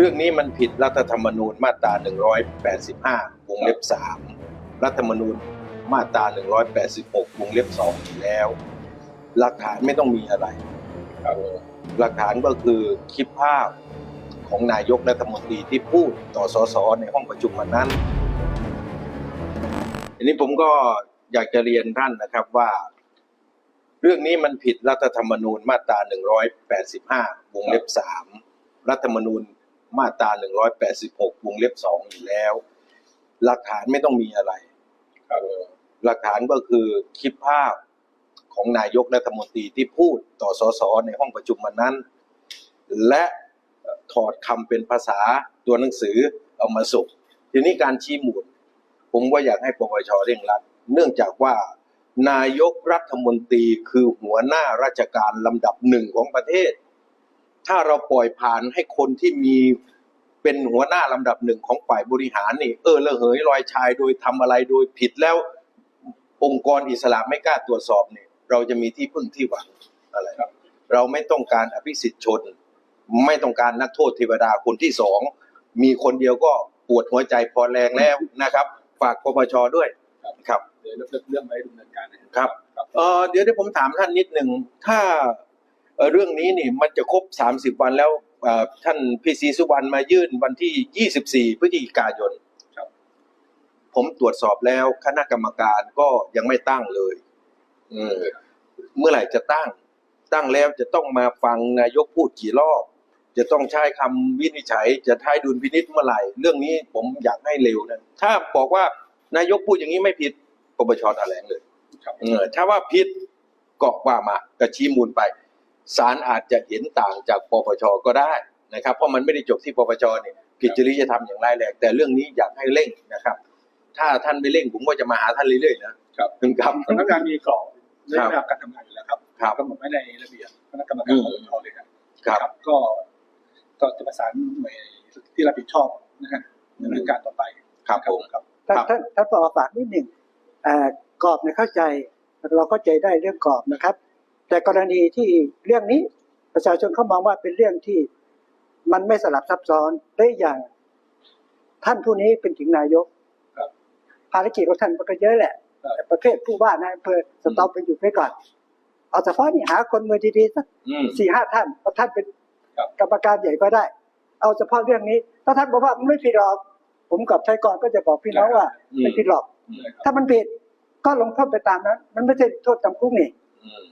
เรื่องนี้มันผิดรัฐธรรมนูญมาตรา 185 วงเล็บ 3 รัฐธรรมนูญมาตรา 186 วงเล็บ 2 อยู่แล้ว หลักฐานไม่ต้องมีอะไร หลักฐานก็คือคลิปภาพของนายกรัฐมนตรีที่พูดต่อสสในห้องประชุมวันนั้นอันนี้ผมก็อยากจะเรียนท่านนะครับว่า เรื่องนี้มันผิดรัฐธรรมนูญมาตรา 185 วงเล็บ 3 รัฐธรรมนูญ มาตรา186 วงเล็บ2อยู่แล้ว หลักฐานไม่ต้องมีอะไร หลักฐานก็คือคลิปภาพของนายกรัฐมนตรีที่พูดต่อสสในห้องประชุมวันนั้น และถอดคำเป็นภาษาตัวหนังสือเอามาส่งทีนี้การชี้มูล ผมก็อยากให้ปปชเร่งรัด เนื่องจากว่านายกรัฐมนตรีคือหัวหน้าราชการลำดับหนึ่งของประเทศ ถ้าเราปล่อยผ่านให้คนที่มีเป็นหัวหน้าลำดับหนึ่งของฝ่ายบริหารนี่ เออละเหยลอยชายโดยทำอะไรโดยผิดแล้ว องค์กรอิสระไม่กล้าตรวจสอบเนี่ย เราจะมีที่พึ่งที่หวังอะไรครับ เราไม่ต้องการอภิสิทธิ์ชน ไม่ต้องการนักโทษเทวดาคนที่สองมีคนเดียวก็ปวดหัวใจพอแรงแล้วนะครับ ฝากปปชด้วยครับเดี๋ยวเรื่องเรื่องไว้ดำเนินการนะครับเออเดี๋ยวที่ผมถามท่านนิดหนึ่งถ้า เอ่อเรื่องนี้นี่มันจะครบ 30 วันแล้วเอ่อท่านพีซีสุวรรณมายื่นวันที่ 24 พฤศจิกายนครับผมตรวจสอบแล้วคณะกรรมการก็ยังไม่ตั้งเลยเออเมื่อไหร่จะตั้ง ตั้งแล้วจะต้องมาฟังนายกพูดกี่รอบ จะต้องใช้คำวินิจฉัย จะท้ายดุลพินิษเมื่อไหร่ เรื่องนี้ผมอยากให้เร็วนะถ้าบอกว่านายกพูดอย่างนี้ไม่ผิดปปชแถลงเลยครับเออถ้าว่าผิดก็ว่ามากระชี้มูลไป ศาลอาจจะเห็นต่างจากปปชก็ได้นะครับ เพราะมันไม่ได้จบที่ปปชเนี่ยผิดจริยธรรมอย่างร้ายแรงแต่เรื่องนี้อยากให้เร่งนะครับ ถ้าท่านไม่เร่งผมก็จะมาหาท่านเรื่อยๆนะครับถึงครับสำนักงานมีกรอบเรื่องราวการทำงานอยู่แล้วครับครับกำหนดไว้ในระเบียบคณะกรรมการปปชเลยครับครับ ก็ก็จะประสานหน่วยที่รับผิดชอบนะฮะดำเนินการต่อไปครับผมครับท่านครับท่านท่านผอฝากนิดหนึ่งเอ่อกรอบเนี่ยเข้าใจ เราเข้าใจได้เรื่องกรอบนะครับ แต่กรณีที่เรื่องนี้ประชาชนเขามองว่าเป็นเรื่องที่มันไม่สลับซับซ้อนได้อย่างท่านผู้นี้เป็นถึงนายกครับภารกิจของท่านก็เยอะแหละครับแต่ประเภทผู้ว่านายอำเภอสต็อปไปอยู่ไว้ก่อนเอาเฉพาะนี่หาคนมือดีๆสักอืมสี่ห้าท่านเพราะท่านเป็นครับกรรมการใหญ่ก็ได้ เอาเฉพาะเรื่องนี้ ถ้าท่านบอกว่ามันไม่ผิดหรอกผมกับไทยกรก็จะบอกพี่น้องว่าอืมไม่ผิดหรอก ถ้ามันผิดก็ลงโทษไปตามนั้น มันไม่ใช่โทษจำคุกนี่อืม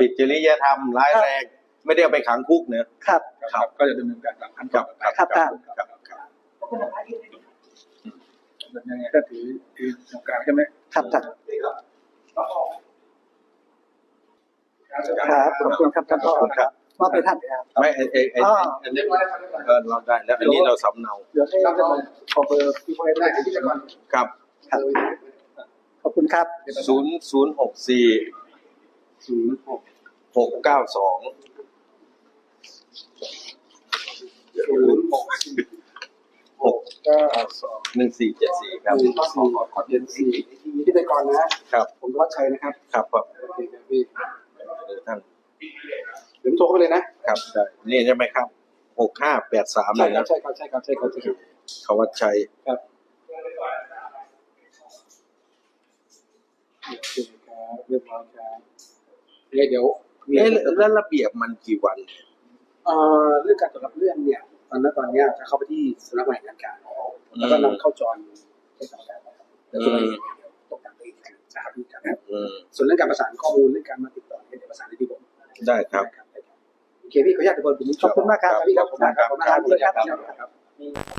ผิดจริยธรรมร้ายแรง ไม่ได้เอาไปขังคุกเนอะ ครับ ครับ ก็จะดำเนินการตามขั้นตอนต่อไปครับครับ ครับครับยังไงก็ถือถือสงการใช่ไหมครับท่านครับขอบคุณครับท่านขอบคุณครับมอบไปท่านครับ ไม่ไอ้ไอ้ไอ้อ่าอันนี้เออเราได้แล้วอันนี้เราสำเนา เดี๋ยวให้เราขอเบอร์พี่พลอยได้ที่จะก่อนครับครับ ขอบคุณครับ ศูนย์ศูนย์หกสี่ ศูนย์หกหกเก้าสองศูนย์หกหกเก้าสองหนึ่งสี่เจ็ดสี่ครับหนึ่งสี่ขอเย็นสี่ทีนี้ที่ไปก่อนนะครับ ผมวัดชัยนะครับ ครับครับโอเคครับพี่เออท่านเดี๋ยวผมโทรเข้าไปเลยนะครับได้นี่ใช่ไหมครับหกห้าแปดสามใช่เลยครันะบใช่ครับใช่ครับใช่ครับใช่ครับขวัชชัยครับโอเคครับเรียบร้อยครับ เดี๋ยวมีเอ๊ะแล้วระเบียบมันกี่วัน เอ่อเรื่องการตรวจรับเรื่องเนี่ย ตอนนั้นตอนเนี้ยจะเข้าไปที่สำนักงานงานการแล้วก็นำเข้าจอยให้สำนักงานนะครับแต่ส่วนนี้ต้องการไปอีกการจะหาที่กันนะครับอืมส่วนเรื่องการประสานข้อมูลเรื่องการมาติดต่อเนี่ยเดี๋ยวประสานได้ที่ผมได้ครับโอเคพี่ขออนุญาตไปบนนี้ขอบคุณมากครับพี่ครับผมมากครับผมมากครับขอบคุณครับครับ